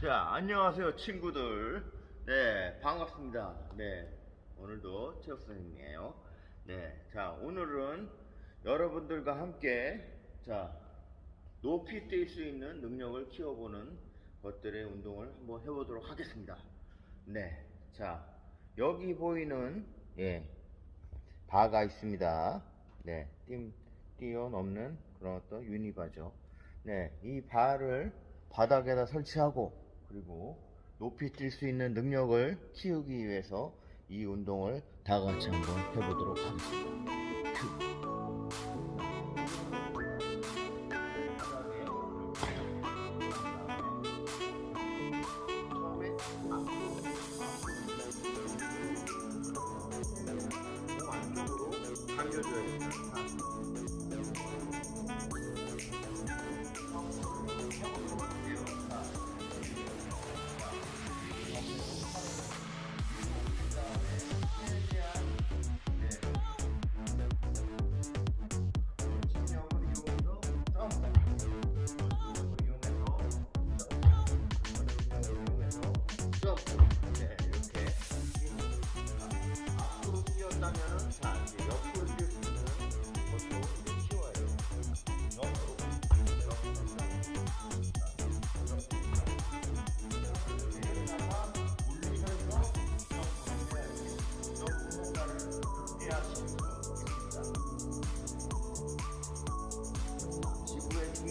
자, 안녕하세요, 친구들. 네, 반갑습니다. 네, 오늘도 체육 선생님이에요. 네, 자, 오늘은 여러분들과 함께, 자, 높이 뛸 수 있는 능력을 키워보는 것들의 운동을 한번 해보도록 하겠습니다. 네, 자, 여기 보이는, 예, 바가 있습니다. 네, 띄, 뛰어넘는 그런 어떤 유니바죠. 네, 이 바를 바닥에다 설치하고 그리고 높이 뛸 수 있는 능력을 키우기 위해서 이 운동을 다 같이 한번 해보도록 하겠습니다.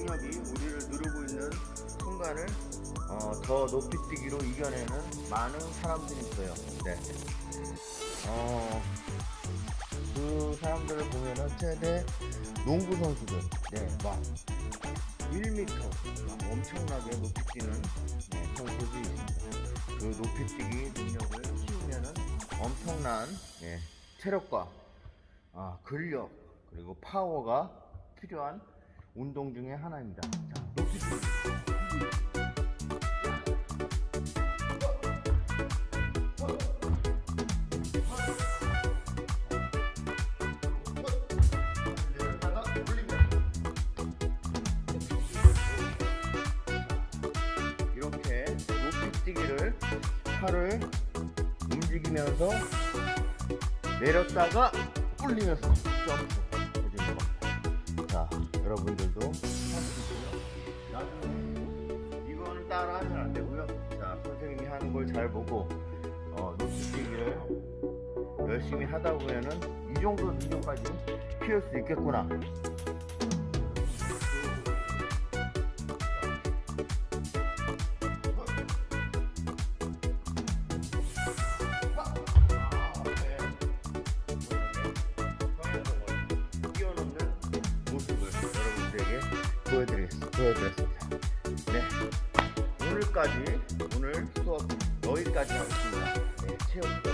중력이 우리를 누르고 있는 순간을 어, 더 높이 뛰기로 이겨내는 많은 사람들이 있어요. 네. 어, 그 사람들을 보면은 최대 농구 선수들, 네, 막 1m, 막 엄청나게 높이 뛰는 네, 선수들이 있습니다. 그 높이 뛰기 능력을 키우면은 엄청난 예, 체력과 아, 근력 그리고 파워가 필요한 운동 중에 하나입니다. 자, 높이 이렇게 높이 뛰기를 팔을 움직이면서 내렸다가 올리면서 점프 여러분들도 하시고요. 나중에 이거는 따라 하면 안 되고요. 자, 선생님이 하는 걸 잘 보고 어, 뛰기를 열심히 하다 보면은 이 정도 능력까지 키울 수 있겠구나. 보여드리겠, 보여드렸습니다. 네. 오늘까지, 오늘 수업 여기까지 하겠습니다. 네, 체육